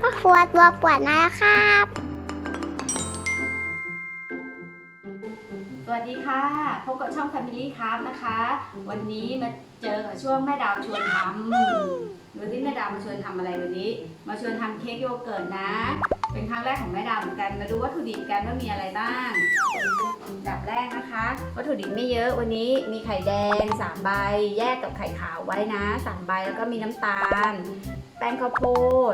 พ่อครัวตัวปวดนะครับ สวัสดีค่ะ พบกับช่อง Family ครับนะคะ วันนี้มาเจอกับช่วงแม่ดาวชวนทำดูที่แม่ดาวมาชวนทำอะไรวันนี้ มาชวนทำเค้กโยเกิร์ตนะ เป็นครั้งแรกของแม่ดาวเหมือนกัน มาดูวัตถุดิบกันว่ามีอะไรบ้างอันดับแรกนะคะ วัตถุดิบไม่เยอะวันนี้มีไข่แดง3ใบแยกกับไข่ขาวไว้นะ3ใบแล้วก็มีน้ำตาล ป้งข้าวโพ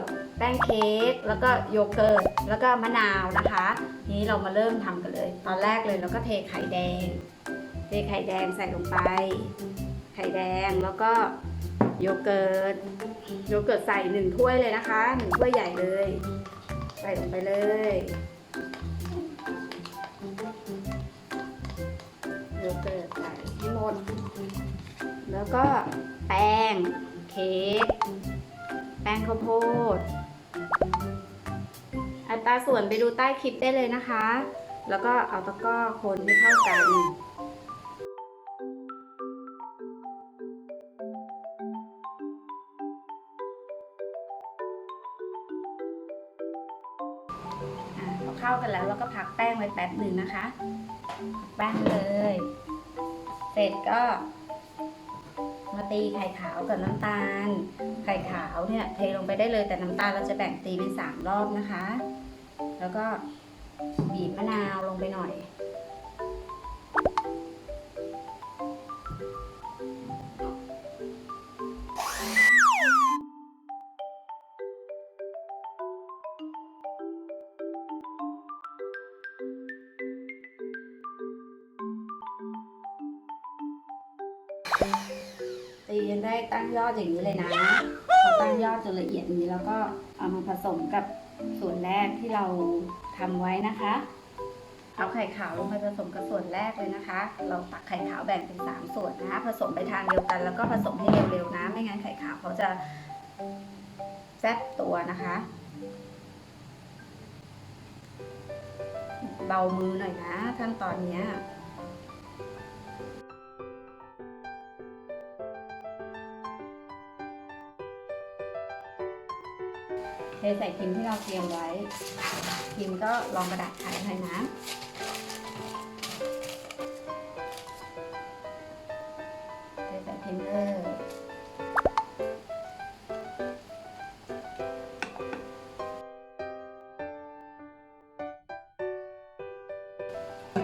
ด แป้งเค้ก แล้วก็โยเกิร์ต แล้วก็มะนาวนะคะ นี้เรามาเริ่มทำกันเลย ตอนแรกเลยเราก็เทไข่แดง เทไข่แดงใส่ลงไป ไข่แดง แล้วก็โยเกิร์ต โยเกิร์ตใส่หนึ่งถ้วยเลยนะคะหนึ่งถ้วยใหญ่เลย ใส่ลงไปเลยโยเกิร์ตใส่ให้หมด แล้วก็แป้งเค้ก แป้งข้าวโพด อัตราส่วนไปดูใต้คลิปได้เลยนะคะ แล้วก็เอาตะกร้อคนให้เข้ากันอะพอเข้ากันแล้วเราก็พักแป้งไว้แป๊บหนึ่งนะคะ แป้งเลย เสร็จก็ ตีไข่ขาวกับน้ำตาล ไข่ขาวเนี่ยเทลงไปได้เลยแต่น้ำตาลเราจะแบ่งตีเป็นสามรอบนะคะ แล้วก็บีบมะนาวลงไปหน่อย ตีจนได้ตั้งยอดอย่างนี้เลยนะพอตั้งยอดจนละเอียดอย่างนี้แล้วก็เอามาผสมกับส่วนแรกที่เราทำไว้นะคะ เอาไข่ขาวลงไปผสมกับส่วนแรกเลยนะคะ เราตักไข่ขาวแบ่งเป็นสามส่วนนะ ผสมไปทางเดียวกัน แล้วก็ผสมให้เร็วๆนะ ไม่งั้นไข่ขาวเขาจะแฟบตัวนะคะ เบามือหน่อยนะขั้นตอนเนี้ เทใส่พิมพ์ที่เราเตรียมไว้พิมพ์ก็ลองกระดาษไขหน่อยนะเทใส่พิมพ์เลย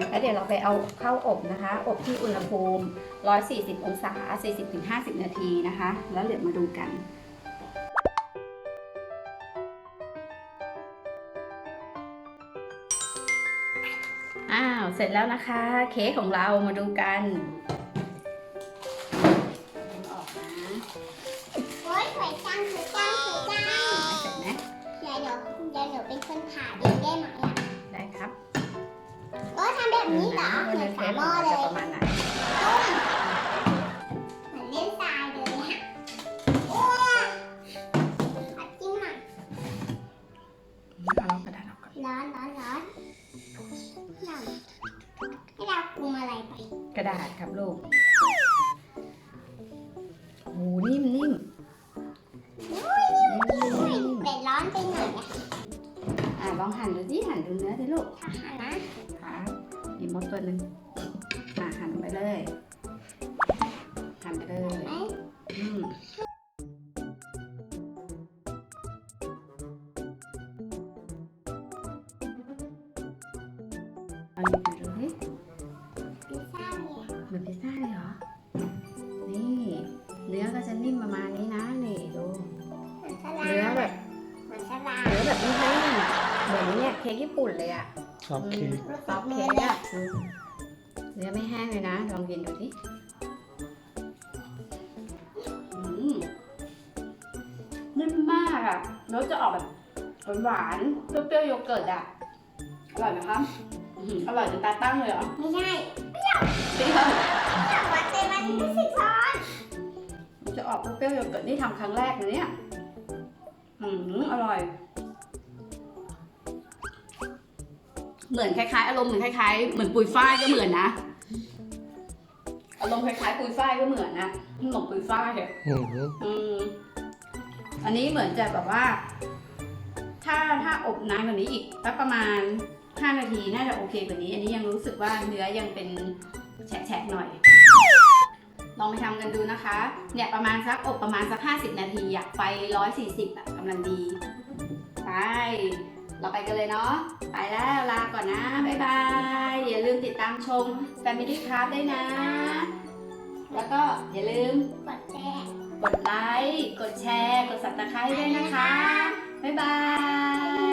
แล้วเดี๋ยวเราไปเอาเข้าอบนะคะ อบที่อุณหภูมิ 140 องศา 40-50 นาทีนะคะ แล้วเดี๋ยวมาดูกัน อ้าว เสร็จแล้วนะคะ เค้กของเรามาดูกันออกนะโอ้ยสวยจังสวยจังสวยจังไม่เสร็จนะเดี๋ยวหนูเดี๋ยวหนูเป็นคนผ่าเองได้ไหมอะได้ครับโอ้ทำแบบนี้เหรอเหมือนเค้ฝาหม้อเลย กระดาษครับลูกโอ้โหนิ่มนิ่มอุ้ยนิ่มนิ่มนิ่มเป็ดร้อนไปหน่อยอะอะลองหั่นดูสิหั่นดูเนื้อสิลูกถ้าหานะครับมีมดตัวหนึ่งอะหั่นไปเลยหั่นไปเลยไหมอืมเอาหยิบมาดูสิ เหมือนเนี่ยเค้กญี่ปุ่นเลยอะซอฟต์เค้กซอฟต์เค้กอะอืมเนื้อไม่แห้งเลยนะ ลองกินดูสิอืมนิ่มมากอะรสจะออกแบบหวานๆเปรี้ยวๆโยเกิร์ตอะ อร่อยไหมคะอื้อหืออร่อยจนตาตั้งเลยเหรอไม่ใช่เปรี้ยวจับวัดเต็มมันไม่สิช้อนมันจะออกเปรี้ยวๆโยเกิร์ตนี่ทำครั้งแรกเลยเนี่ยอืมอร่อย เหมือนคล้ายๆ อารมณ์เหมือนคล้ายๆ เหมือนปุยฝ้ายก็เหมือนนะ อารมณ์คล้ายๆปุยฝ้ายก็เหมือนนะขนมปุยฝ้ายอะอืมอืมอันนี้เหมือนจะแบบว่า ถ้าถ้าอบนานกว่านี้อีกสักประมาณ 5 นาทีน่าจะโอเคกว่านี้ อันนี้ยังรู้สึกว่าเนื้อยังเป็นแฉะๆหน่อย ลองไปทำกันดูนะคะ เนี่ยประมาณสักอบประมาณสัก 50 นาทีอะไฟ 140อะกำลังดี ไป เราไปกันเลยเนาะ ไปแล้วลาก่อนนะ บ๊ายบาย อย่าลืมติดตามชม Family Craft ด้นะ แล้วก็อย่าลืม กดแชร์กดไลค์ กดแชร์ กด subscribe ด้วยนะคะ บ๊ายบาย